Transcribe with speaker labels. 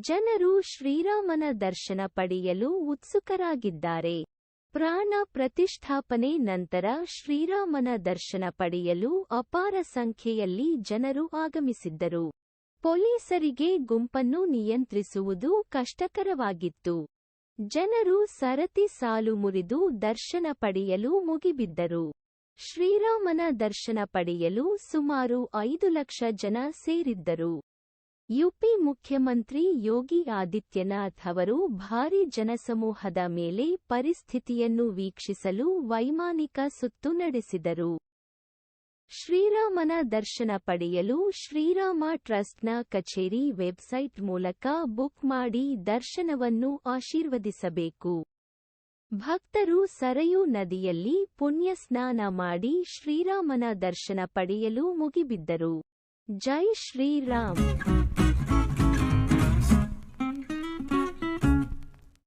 Speaker 1: ಜನರು ಶ್ರೀರಾಮನ ದರ್ಶನ ಪಡೆಯಲು ಉತ್ಸುಕರಾಗಿದ್ದಾರೆ. ಪ್ರಾಣ ಪ್ರತಿಷ್ಠಾಪನೆ ನಂತರ ಶ್ರೀರಾಮನ ದರ್ಶನ ಪಡೆಯಲು ಅಪಾರ ಸಂಖ್ಯೆಯಲ್ಲಿ ಜನರು ಆಗಮಿಸಿದ್ದರು. ಪೊಲೀಸರಿಗೆ ಗುಂಪನ್ನು ನಿಯಂತ್ರಿಸುವುದು ಕಷ್ಟಕರವಾಗಿತ್ತು. ಜನರು ಸರತಿ ಸಾಲು ಮುರಿದು ದರ್ಶನ ಪಡೆಯಲು ಮುಗಿಬಿದ್ದರು. ಶ್ರೀರಾಮನ ದರ್ಶನ ಪಡೆಯಲು ಸುಮಾರು ಐದು ಲಕ್ಷ ಜನ ಸೇರಿದ್ದರು. ಯುಪಿ ಮುಖ್ಯಮಂತ್ರಿ ಯೋಗಿ ಆದಿತ್ಯನಾಥ್ ಅವರು ಭಾರೀ ಜನಸಮೂಹದ ಮೇಲೆ ಪರಿಸ್ಥಿತಿಯನ್ನು ವೀಕ್ಷಿಸಲು ವೈಮಾನಿಕ ಸುತ್ತು ನಡೆಸಿದರು. ಶ್ರೀರಾಮನ ದರ್ಶನ ಪಡೆಯಲು ಶ್ರೀರಾಮ ಟ್ರಸ್ಟ್ನ ಕಚೇರಿ ವೆಬ್ಸೈಟ್ ಮೂಲಕ ಬುಕ್ ಮಾಡಿ ದರ್ಶನವನ್ನು ಆಶೀರ್ವದಿಸಬೇಕು. ಭಕ್ತರು ಸರಯೂ ನದಿಯಲ್ಲಿ ಪುಣ್ಯ ಸ್ನಾನ ಮಾಡಿ ಶ್ರೀರಾಮನ ದರ್ಶನ ಪಡೆಯಲು ಮುಗಿಬಿದ್ದರು. ಜೈ ಶ್ರೀರಾಮ್!